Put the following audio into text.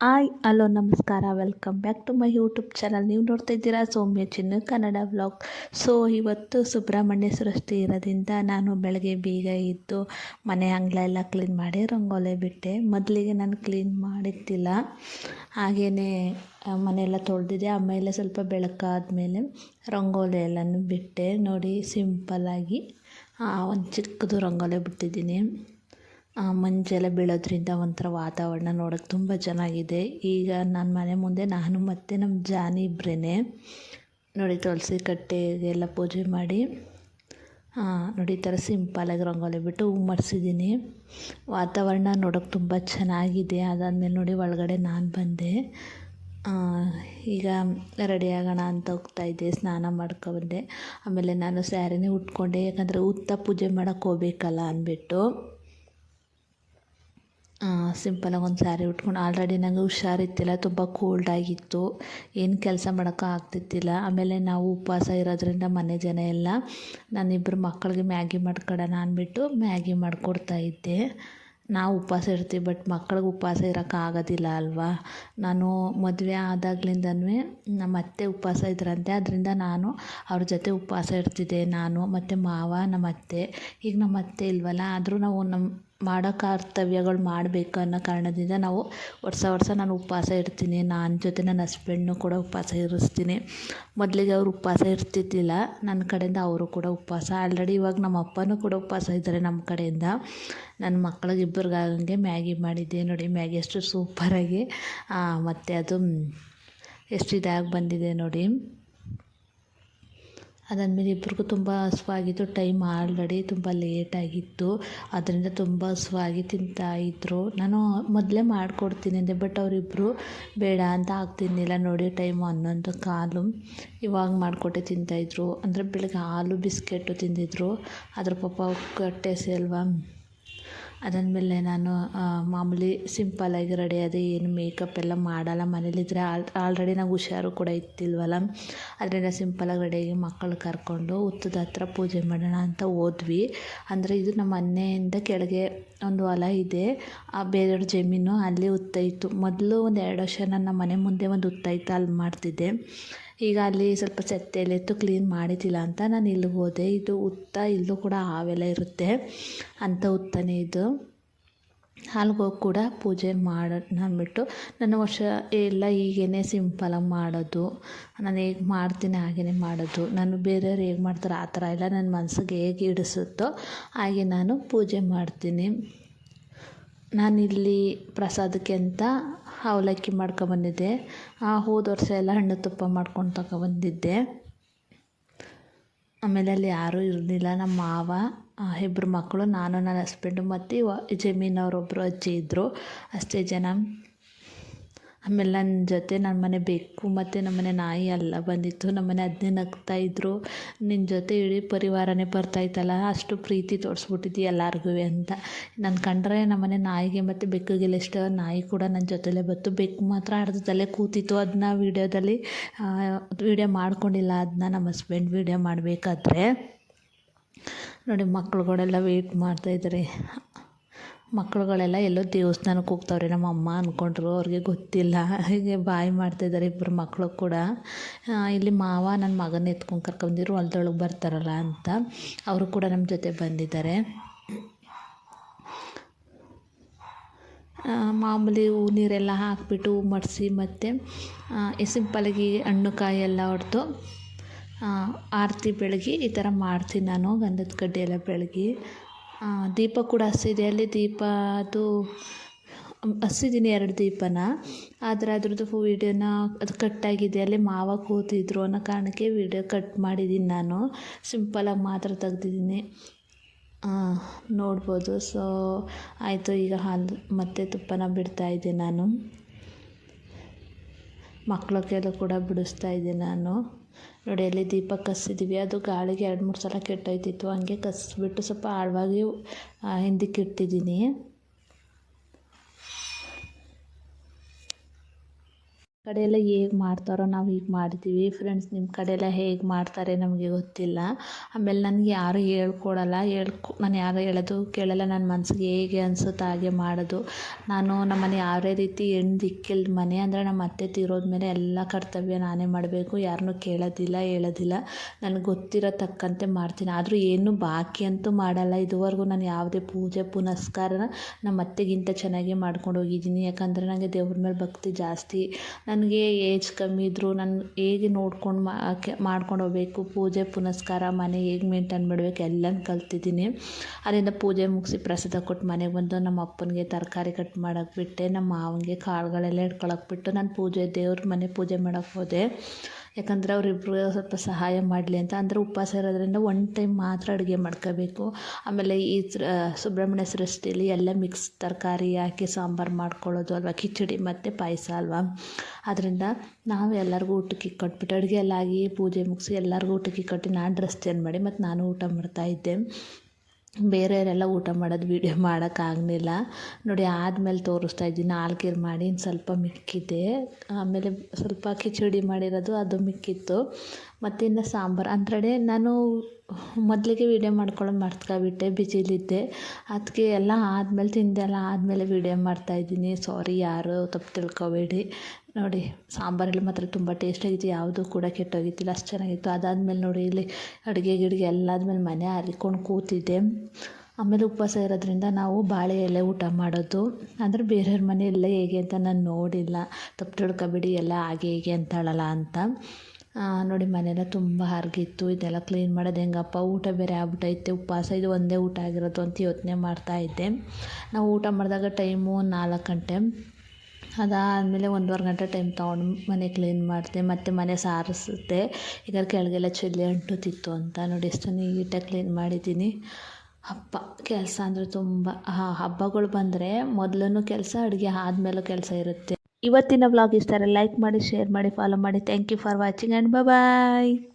Hi, hello, ನಮಸ್ಕಾರ. Welcome back to my YouTube channel ನೀವು ನೋಡ್ತಾ ಇದ್ದೀರಾ ಸೌಮ್ಯ ಚಿನ್ನು, ಕನ್ನಡ ವ್ಲಾಗ್ ಸೊ ಇವತ್ತು ಸುಬ್ರಹ್ಮಣ್ಯ ಇರೋದ್ರಿಂದ ನಾನು ಬೆಳಗ್ಗೆ ಬೀಗ ಇದ್ದು ಮನೆ ಅಂಗಳ ಎಲ್ಲ ಕ್ಲೀನ್ ಮಾಡಿ, ರಂಗೋಲೆ ಬಿಟ್ಟೆ. ಮೊದಲಿಗೆ ನಾನು ಕ್ಲೀನ್ ಮಾಡಿದ್ದಿಲ್ಲ ಹಾಗೇ ಮನೆಯೆಲ್ಲ ತೊಳೆದಿದ್ದೆ. ಆಮೇಲೆ ಸ್ವಲ್ಪ ಬೆಳಕಾದ್ಮೇಲೆ ರಂಗೋಲಿ ಎಲ್ಲನೂ ಬಿಟ್ಟೆ. ನೋಡಿ ಸಿಂಪಲ್ಲಾಗಿ ಒಂದು ಚಿಕ್ಕದು ರಂಗೋಲೆ ಬಿಟ್ಟಿದ್ದೀನಿ. ಮಂಜೆಲ್ಲ ಬೀಳೋದ್ರಿಂದ ಒಂಥರ ವಾತಾವರಣ ನೋಡೋಕ್ಕೆ ತುಂಬ ಚೆನ್ನಾಗಿದೆ. ಈಗ ನನ್ನ ಮನೆ ಮುಂದೆ ನಾನು ಮತ್ತು ನಮ್ಮ ಜಾನಿ ಇಬ್ಬರೇ ನೋಡಿ ತುಳಸಿ ಕಟ್ಟೆಗೆಲ್ಲ ಪೂಜೆ ಮಾಡಿ ನೋಡಿ ಈ ಥರ ಸಿಂಪಲಾಗಿ ರಂಗೋಲಿ ಬಿಟ್ಟು ಹೂ ಮಡಿಸಿದ್ದೀನಿ ವಾತಾವರಣ ನೋಡೋಕ್ಕೆ ತುಂಬ ಚೆನ್ನಾಗಿದೆ. ಅದಾದಮೇಲೆ ನೋಡಿ ಒಳಗಡೆ ನಾನು ಬಂದೆ. ಈಗ ರೆಡಿ ಆಗೋಣ ಅಂತ ಹೋಗ್ತಾಯಿದ್ದೆ ಸ್ನಾನ ಮಾಡ್ಕೊಬಂದೆ ಆಮೇಲೆ ನಾನು ಸ್ಯಾರಿನೇ ಉಟ್ಕೊಂಡೆ, ಯಾಕಂದರೆ ಉತ್ತ ಪೂಜೆ ಮಾಡೋಕ್ಕೆ ಹೋಗ್ಬೇಕಲ್ಲ ಅಂದ್ಬಿಟ್ಟು. ಸಿಂಪಲಾಗಿ ಒಂದು ಸ್ಯಾರಿ ಉಟ್ಕೊಂಡು ಆಲ್ರೆಡಿ ನನಗೆ ಹುಷಾರಿತ್ತಿಲ್ಲ ತುಂಬ ಕೋಲ್ಡ್ ಆಗಿತ್ತು. ಏನು ಕೆಲಸ ಮಾಡೋಕ್ಕೂ ಆಗ್ತಿದ್ದಿಲ್ಲ ಆಮೇಲೆ ನಾವು ಉಪವಾಸ ಇರೋದ್ರಿಂದ ಮನೆ ಜನ ಎಲ್ಲ ನಾನಿಬ್ಬರು ಮಕ್ಕಳಿಗೆ ಮ್ಯಾಗಿ ಮಾಡ್ಕೊಡೋಣ ಅಂದ್ಬಿಟ್ಟು ಮ್ಯಾಗಿ ಮಾಡಿಕೊಡ್ತಾಯಿದ್ದೆ ನಾವು ಉಪವಾಸ ಇರ್ತೀವಿ ಬಟ್ ಮಕ್ಳಿಗೆ ಉಪವಾಸ ಇರೋಕ್ಕಾಗೋದಿಲ್ಲ ಅಲ್ವಾ? ನಾನು ಮದುವೆ ಆದಾಗ್ಲಿಂದನೂ ನಮ್ಮ ಅತ್ತೆ ಉಪವಾಸ ಇದ್ರಂತೆ, ಅದರಿಂದ ನಾನು ಅವ್ರ ಜೊತೆ ಉಪವಾಸ ಇರ್ತಿದ್ದೆ, ನಾನು ಮತ್ತು ಮಾವ ನಮ್ಮ ಅತ್ತೆ. ಈಗ ನಮ್ಮ ಅತ್ತೆ ಇಲ್ವಲ್ಲ, ಆದರೂ ನಾವು ನಮ್ಮ ಮಾಡೋ ಕರ್ತವ್ಯಗಳು ಮಾಡಬೇಕು ಅನ್ನೋ ಕಾರಣದಿಂದ ನಾವು ವರ್ಷ ವರ್ಷ ನಾನು ಉಪವಾಸ ಇರ್ತೀನಿ. ನಾನು ಜೊತೆ ನನ್ನ ಹಸ್ಬೆಂಡ್ನು ಕೂಡ ಉಪವಾಸ ಇರಿಸ್ತೀನಿ. ಮೊದಲಿಗೆ ಅವರು ಉಪವಾಸ ಇರ್ತಿದ್ದಿಲ್ಲ. ನನ್ನ ಕಡೆಯಿಂದ ಅವರು ಕೂಡ ಉಪವಾಸ. ಆಲ್ರೆಡಿ ಇವಾಗ ನಮ್ಮ ಅಪ್ಪನೂ ಕೂಡ ಉಪವಾಸ ಇದ್ದಾರೆ ನಮ್ಮ ಕಡೆಯಿಂದ. ನನ್ನ ಮಕ್ಳಿಗೆ ಇಬ್ಬರಿಗಾಗಂಗೆ ಮ್ಯಾಗಿ ಮಾಡಿದ್ದೆ ನೋಡಿ. ಮ್ಯಾಗಿ ಎಷ್ಟು ಸೂಪರಾಗಿ ಮತ್ತು ಅದು ಎಷ್ಟು ಇದಾಗಿ ಬಂದಿದೆ ನೋಡಿ. ಅದಾದಮೇಲೆ ಇಬ್ರಿಗೂ ತುಂಬ ಹಸ್ವಾಗಿತ್ತು. ಟೈಮ್ ಆಲ್ರೆಡಿ ತುಂಬ ಲೇಟಾಗಿತ್ತು ಅದರಿಂದ ತುಂಬ ಹಸ್ವಾಗಿ ತಿಂತಾಯಿದ್ರು ನಾನು ಮೊದಲೇ ಮಾಡಿಕೊಡ್ತೀನಿ ಅಂದೆ ಬಟ್ ಅವರಿಬ್ಬರು ಬೇಡ ಅಂತ ಆಗ್ತಿರ್ಲಿಲ್ಲ. ನೋಡಿ ಟೈಮ್ ಹನ್ನೊಂದು ಕಾಲು. ಇವಾಗ ಮಾಡಿಕೊಟ್ಟೆ ತಿಂತಾಯಿದ್ರು ಅಂದರೆ ಬೆಳಗ್ಗೆ ಹಾಲು, ಬಿಸ್ಕೆಟು ತಿಂದಿದ್ರು. ಅದ್ರ ಪಾಪ ಹೊಟ್ಟೆ ಅಲ್ವಾ? ಅದಾದಮೇಲೆ ನಾನು ಮಾಮೂಲಿ ಸಿಂಪಲ್ಲಾಗಿ ರೆಡಿ ಆದೆ ಏನು ಮೇಕಪ್ ಎಲ್ಲ ಮಾಡಲ್ಲ. ಮನೇಲಿದ್ದರೆ ಆಲ್ ಆಲ್ರೆಡಿ ನಂಗೆ ಹುಷಾರು ಕೂಡ ಇತ್ತಿಲ್ವಲ್ಲ ಅದರಿಂದ ಸಿಂಪಲ್ಲಾಗಿ ರೆಡಿಯಾಗಿ ಮಕ್ಕಳು ಕರ್ಕೊಂಡು ಹುತ್ತದ ಹತ್ರ ಪೂಜೆ ಮಾಡೋಣ ಅಂತ ಹೋದ್ವಿ. ಅಂದರೆ ಇದು ನಮ್ಮ ಮನೆಯಿಂದ ಕೆಳಗೆ ಒಂದು ಹೊಲ ಇದೆ. ಆ, ಬೇರೆಯವ್ರ ಜಮೀನು ಅಲ್ಲಿ ಇತ್ತು ಮೊದಲು ಒಂದು ಎರಡು ವರ್ಷ ನನ್ನ ಮನೆ ಮುಂದೆ ಒಂದು ಹುತ್ತ ಇತ್ತು ಅಲ್ಲಿ ಮಾಡ್ತಿದ್ದೆ. ಈಗ ಅಲ್ಲಿ ಸ್ವಲ್ಪ ಇತ್ತು ಕ್ಲೀನ್ ಮಾಡಿದ್ದಿಲ್ಲ ಅಂತ ನಾನು ಇಲ್ಲಿಗೆ ಹೋದೆ. ಇದು ಉತ್ತ, ಇಲ್ಲೂ ಕೂಡ ಹಾವೆಲ್ಲ ಇರುತ್ತೆ. ಅಂಥ ಉತ್ತನೇ ಇದು. ಅಲ್ಲಿಗೆ ಹೋಗಿ ಕೂಡ ಪೂಜೆ ಮಾಡೋಣ ಅಂದ್ಬಿಟ್ಟು ನನ್ನ ವರ್ಷ ಎಲ್ಲ ಹೀಗೇ ಸಿಂಪಲಾಗಿ ಮಾಡೋದು. ನಾನು ಹೇಗೆ ಮಾಡ್ತೀನಿ ಹಾಗೆಯೇ ಮಾಡೋದು. ನಾನು ಬೇರೆಯವ್ರು ಹೇಗೆ ಮಾಡ್ತಾರೋ ಆ ಥರ ಎಲ್ಲ ನನ್ನ ಮನಸ್ಸಿಗೆ ಹೇಗೆ ಹಿಡಿಸುತ್ತೋ ಹಾಗೆ ನಾನು ಪೂಜೆ ಮಾಡ್ತೀನಿ. ನಾನಿಲ್ಲಿ ಪ್ರಸಾದಕ್ಕೆ ಅಂತ ಅವಲಕ್ಕಿ ಮಾಡ್ಕೊಬಂದಿದ್ದೆ ಹೋದ ವರ್ಷ ಎಲ್ಲ ಹಣ್ಣು ತುಪ್ಪ ಮಾಡ್ಕೊಂಡು ತಗೊಬಂದಿದ್ದೆ ಆಮೇಲೆ ಅಲ್ಲಿ ಯಾರೂ ಇರಲಿಲ್ಲ. ನಮ್ಮ ಮಾವ ಇಬ್ಬರು ಮಕ್ಕಳು, ನಾನು, ನನ್ನ ಹಸ್ಬೆಂಡು ಮತ್ತು ಜಮೀನವ್ರೊಬ್ಬರು ಅಜ್ಜಿ ಇದ್ದರು ಅಷ್ಟೇ ಜನ. ಆಮೇಲೆ ನನ್ನ ಜೊತೆ ನನ್ನ ಮನೆ ಬೆಕ್ಕು ಮತ್ತು ನಮ್ಮ ಮನೆ ನಾಯಿ ಎಲ್ಲ ಬಂದಿತ್ತು. ನಮ್ಮ ಮನೆ ಅದನ್ನೇ ಇದ್ದರು ನಿನ್ನ ಜೊತೆ ಇಡೀ ಪರಿವಾರನೇ ಬರ್ತಾಯಿತ್ತಲ್ಲ ಅಷ್ಟು ಪ್ರೀತಿ ತೋರಿಸ್ಬಿಟ್ಟಿದ್ದಿ ಎಲ್ಲರಿಗೂ ಅಂತ. ನನ್ನ ಕಂಡ್ರೆ ನಮ್ಮ ಮನೆ ನಾಯಿಗೆ ಮತ್ತು ಬೆಕ್ಕಿಗೆಲ್ಲ ಇಷ್ಟ ನಾಯಿ ಕೂಡ ನನ್ನ ಜೊತೆಲೇ ಬಂತು. ಬೆಕ್ಕು ಮಾತ್ರ ಅರ್ಧದಲ್ಲೇ ಕೂತಿತ್ತು. ಅದನ್ನ ವೀಡಿಯೋದಲ್ಲಿ ವೀಡಿಯೋ ಮಾಡ್ಕೊಂಡಿಲ್ಲ. ಅದನ್ನ ನಮ್ಮ ಹಸ್ಬೆಂಡ್ ವೀಡಿಯೋ ಮಾಡಬೇಕಾದ್ರೆ. ನೋಡಿ ಮಕ್ಳುಗಳೆಲ್ಲ ವೆಯ್ಟ್ ಮಾಡ್ತಾಯಿದ್ದಾರೆ ಮಕ್ಕಳುಗಳೆಲ್ಲ ಎಲ್ಲೋ ದೇವಸ್ಥಾನಕ್ಕೆ ಹೋಗ್ತಾವ್ರೆ, ನಮ್ಮ ಅಮ್ಮ ಅಂದ್ಕೊಂಡ್ರು ಅವ್ರಿಗೆ ಗೊತ್ತಿಲ್ಲ. ಹೀಗೆ ಬಾಯಿ ಮಾಡ್ತಾಯಿದ್ದಾರೆ ಇಬ್ಬರು ಮಕ್ಕಳು ಕೂಡ. ಇಲ್ಲಿ ಮಾವ ನನ್ನ ಮಗನ ಎತ್ಕೊಂಡು ಕರ್ಕೊಂಡಿರು ಹೊಲ್ದೊಳಗೆ ಬರ್ತಾರಲ್ಲ ಅಂತ. ಅವರು ಕೂಡ ನಮ್ಮ ಜೊತೆ ಬಂದಿದ್ದಾರೆ. ಮಾಮೂಲಿ ಹೂ ನೀರೆಲ್ಲ ಹಾಕಿಬಿಟ್ಟು ಮಡಿಸಿ ಮತ್ತು ಸಿಂಪಲಾಗಿ ಹಣ್ಣು ಕಾಯಿ ಎಲ್ಲ ಹೊಡೆದು ಆರತಿ ಬೆಳಗಿ ಈ ಥರ ಮಾಡ್ತೀನಿ ನಾನು, ಗಂಧದ ಕಡ್ಡಿ ಎಲ್ಲ ಬೆಳಗಿ. ದೀಪ ಕೂಡ ಹಸಿದೆ ಅಲ್ಲಿ ದೀಪ, ಅದು ಹಸಿದ್ದೀನಿ ಎರಡು ದೀಪನ. ಆದರೆ ಅದ್ರದ್ದು ವೀಡಿಯೋನ ಅದು ಕಟ್ಟಾಗಿದೆ ಅಲ್ಲಿ ಮಾವ ಕೂತಿದ್ರು ಅನ್ನೋ ಕಾರಣಕ್ಕೆ ವೀಡಿಯೋ ಕಟ್ ಮಾಡಿದ್ದೀನಿ ನಾನು. ಸಿಂಪಲಾಗಿ ಮಾತ್ರ ತೆಗ್ದಿದ್ದೀನಿ. ನೋಡ್ಬೋದು. ಸೊ ಆಯಿತು, ಈಗ ಹಾಲು ಮತ್ತೆ ತುಪ್ಪನ ಬಿಡ್ತಾಯಿದ್ದೆ ನಾನು. ಮಕ್ಕಳಿಗೆಲ್ಲ ಕೂಡ ಬಿಡಿಸ್ತಾ ಇದ್ದೆ ನಾನು. ನೋಡಿ, ಅಲ್ಲಿ ದೀಪ ಕಸ್ಸಿದ್ದೀವಿ ಅದು ಗಾಳಿಗೆ ಎರಡು ಮೂರು ಸಲ ಕೆಟ್ಟೋಯ್ತಿತ್ತು. ಹಂಗೆ ಕಸಿಬಿಟ್ಟು ಸ್ವಲ್ಪ ಆಳವಾಗಿ ಹಿಂದಕ್ಕೆ ಇಟ್ಟಿದ್ದೀನಿ. ಕಡೆ ಎಲ್ಲ ಹೇಗೆ ಮಾಡ್ತಾರೋ ನಾವು ಹೀಗೆ ಮಾಡ್ತೀವಿ ಫ್ರೆಂಡ್ಸ್ ನಿಮ್ಮ ಕಡೆ ಎಲ್ಲ ಹೇಗೆ ಮಾಡ್ತಾರೆ ನಮಗೆ ಗೊತ್ತಿಲ್ಲ. ಆಮೇಲೆ ನನಗೆ ಯಾರೂ ಹೇಳ್ಕೊಡಲ್ಲ. ಹೇಳ್ಕೊ, ನಾನು ಯಾರು ಹೇಳೋದು ಕೇಳಲ್ಲ. ನನ್ನ ಮನ್ಸಿಗೆ ಹೇಗೆ ಅನ್ಸುತ್ತೋ ಹಾಗೆ ಮಾಡೋದು. ನಾನು ನಮ್ಮನೆ ಯಾವುದೇ ರೀತಿ ಹೆಣ್ಣು ದಿಕ್ಕಿಲ್ದ ಮನೆ ಅಂದರೆ ನಮ್ಮ ಅತ್ತೆ ತೀರೋದ್ಮೇಲೆ ಎಲ್ಲ ಕರ್ತವ್ಯ ನಾನೇ ಮಾಡಬೇಕು. ಯಾರನ್ನೂ ಕೇಳೋದಿಲ್ಲ, ಹೇಳೋದಿಲ್ಲ. ನನಗೆ ಗೊತ್ತಿರೋ ತಕ್ಕಂತೆ ಮಾಡ್ತೀನಿ. ಆದರೂ ಏನು ಬಾಕಿ ಅಂತೂ ಮಾಡಲ್ಲ. ಇದುವರೆಗೂ ನಾನು ಯಾವುದೇ ಪೂಜೆ ಪುನಸ್ಕಾರನ ನಮ್ಮ ಅತ್ತೆಗಿಂತ ಚೆನ್ನಾಗಿ ಮಾಡ್ಕೊಂಡು ಹೋಗಿದ್ದೀನಿ. ಯಾಕಂದರೆ ನನಗೆ ದೇವ್ರ ಮೇಲೆ ಭಕ್ತಿ ಜಾಸ್ತಿ. ನನಗೆ ಏಜ್ ಕಮ್ಮಿ ಇದ್ದರೂ ನಾನು ಹೇಗೆ ನೋಡ್ಕೊಂಡು ಮಾಡ್ಕೊಂಡು ಹೋಗ್ಬೇಕು? ಪೂಜೆ, ಪುನಸ್ಕಾರ, ಮನೆ ಹೇಗೆ ಮೇಂಟೈನ್ ಮಾಡ್ಬೇಕು? ಎಲ್ಲನೂ ಕಲ್ತಿದ್ದೀನಿ. ಅಲ್ಲಿಂದ ಪೂಜೆ ಮುಗಿಸಿ ಪ್ರಸಾದ ಕೊಟ್ಟು ಮನೆಗೆ ಬಂದು ನಮ್ಮ ಅಪ್ಪನಿಗೆ ತರಕಾರಿ ಕಟ್ ಮಾಡೋಕೆ ಬಿಟ್ಟೆ. ನಮ್ಮ ಮಾವನಿಗೆ ಕಾಳುಗಳೆಲ್ಲ ಹಿಡ್ಕೊಳಕ್ಕೆ ಬಿಟ್ಟು ನಾನು ಪೂಜೆ, ದೇವ್ರ ಮನೆ ಪೂಜೆ ಮಾಡೋಕ್ಕೆ ಹೋದೆ. ಯಾಕಂದರೆ ಅವರಿಬ್ರು ಸ್ವಲ್ಪ ಸಹಾಯ ಮಾಡಲಿ ಅಂತ. ಅಂದರೆ ಉಪವಾಸ ಇರೋದ್ರಿಂದ ಒನ್ ಟೈಮ್ ಮಾತ್ರ ಅಡುಗೆ ಮಾಡ್ಕೋಬೇಕು. ಆಮೇಲೆ ಈ ಸುಬ್ರಹ್ಮಣ್ಯ ಸೃಷ್ಟಿಲಿ ಎಲ್ಲ ಮಿಕ್ಸ್ ತರಕಾರಿ ಹಾಕಿ ಸಾಂಬಾರು ಮಾಡ್ಕೊಳ್ಳೋದು ಅಲ್ವಾ? ಕಿಚಡಿ ಮತ್ತು ಪಾಯಸ ಅಲ್ವಾ? ಅದರಿಂದ ನಾವು ಎಲ್ಲರಿಗೂ ಊಟಕ್ಕೆ ಕೊಟ್ಬಿಟ್ಟು ಅಡುಗೆ ಎಲ್ಲ ಆಗಿ ಪೂಜೆ ಮುಗಿಸಿ ಎಲ್ಲರಿಗೂ ಊಟಕ್ಕೆ ಇಕ್ಕೊಟ್ಟು ನಾನು ಡ್ರೆಸ್ ಚೇಂಜ್ ಮಾಡಿ ಮತ್ತು ನಾನು ಊಟ ಮಾಡ್ತಾಯಿದ್ದೆ ಬೇರೆಯವರೆಲ್ಲ ಊಟ ಮಾಡೋದು ವೀಡಿಯೋ ಮಾಡೋಕ್ಕಾಗಲಿಲ್ಲ. ನೋಡಿ, ಆದಮೇಲೆ ತೋರಿಸ್ತಾ ಇದ್ದೀನಿ. ಆಲ್ಗೀರ್ ಮಾಡಿ ಇನ್ನು ಸ್ವಲ್ಪ ಮಿಕ್ಕಿದೆ. ಆಮೇಲೆ ಸ್ವಲ್ಪ ಕಿಚಡಿ ಮಾಡಿರೋದು ಅದು ಮಿಕ್ಕಿತ್ತು. ಮತ್ತು ಇನ್ನು ಸಾಂಬಾರು. ಅಂದ್ರೆ ನಾನು ಮೊದಲಿಗೆ ವೀಡಿಯೋ ಮಾಡ್ಕೊಳ್ಳೋದು ಮರ್ತ್ಕೊಂಬಿಟ್ಟೆ ಬಿಸಿಲಿದ್ದೆ. ಅದಕ್ಕೆ ಎಲ್ಲ ಆದಮೇಲೆ ತಿಂದೆಲ್ಲ ಆದಮೇಲೆ ವೀಡಿಯೋ ಮಾಡ್ತಾಯಿದ್ದೀನಿ ಸಾರಿ ಯಾರು, ತಪ್ಪು ತಿಳ್ಕೊಬೇಡಿ. ನೋಡಿ, ಸಾಂಬಾರಲ್ಲಿ ಮಾತ್ರ ತುಂಬ ಟೇಸ್ಟಾಗಿತ್ತು ಯಾವುದೂ ಕೂಡ ಕೆಟ್ಟೋಗಿತ್ತಿಲ್ಲ ಅಷ್ಟು ಚೆನ್ನಾಗಿತ್ತು. ಅದಾದಮೇಲೆ ನೋಡಿ ಇಲ್ಲಿ ಅಡುಗೆ ಗಿಡಿಗೆ ಎಲ್ಲ ಆದಮೇಲೆ ಮನೆ ಹರಿಕೊಂಡು ಕೂತಿದ್ದೆ. ಆಮೇಲೆ ಉಪವಾಸ ಇರೋದ್ರಿಂದ ನಾವು ಬಾಳೆ ಎಲೆ ಊಟ ಮಾಡೋದು. ಅಂದರೆ ಬೇರೆಯವ್ರ ಮನೆ ಹೇಗೆ ಅಂತ ನಾನು ನೋಡಿಲ್ಲ. ತಪ್ಪು ತಿಳ್ಕೊಬೇಡಿ, ಎಲ್ಲ ಹಾಗೆ ಹೀಗೆ ಅಂತಾಳಲ್ಲ ಅಂತ. ನೋಡಿ, ಮನೆಯೆಲ್ಲ ತುಂಬ ಹರಗಿತ್ತು. ಇದೆಲ್ಲ ಕ್ಲೀನ್ ಮಾಡೋದು ಹೆಂಗಪ್ಪ? ಊಟ ಬೇರೆ ಆಗ್ಬಿಟ್ಟೈತೆ ಉಪವಾಸ ಇದು ಒಂದೇ ಊಟ ಆಗಿರೋದು ಅಂತ ಯೋಚನೆ ಮಾಡ್ತಾಯಿದ್ದೆ ನಾವು ಊಟ ಮಾಡಿದಾಗ ಟೈಮು ನಾಲ್ಕು ಗಂಟೆ. ಅದಾದಮೇಲೆ ಒಂದೂವರೆ ಗಂಟೆ ಟೈಮ್ ತೊಗೊಂಡು ಮನೆ ಕ್ಲೀನ್ ಮಾಡಿದೆ. ಮತ್ತು ಮನೆ ಸಾರಿಸಿದೆ. ಈಗ ಕೆಳಗೆಲ್ಲ ಚೆಲ್ಲಿ ಅಂಟುತ್ತಿತ್ತು ಅಂತ. ನೋಡಿ, ಎಷ್ಟು ನೀಟಾಗಿ ಕ್ಲೀನ್ ಮಾಡಿದ್ದೀನಿ. ಹಬ್ಬ ಕೆಲಸ ಅಂದರೆ ತುಂಬ ಹಾಂ ಹಬ್ಬಗಳು ಬಂದರೆ ಮೊದಲೂ ಕೆಲಸ, ಅಡುಗೆ ಆದಮೇಲೂ ಕೆಲಸ ಇರುತ್ತೆ. ಇವತ್ತಿನ ವ್ಲಾಗ್ ಇಷ್ಟ ಲೈಕ್ ಮಾಡಿ ಶೇರ್ ಮಾಡಿ ಫಾಲೋ ಮಾಡಿ. Thank you for watching and bye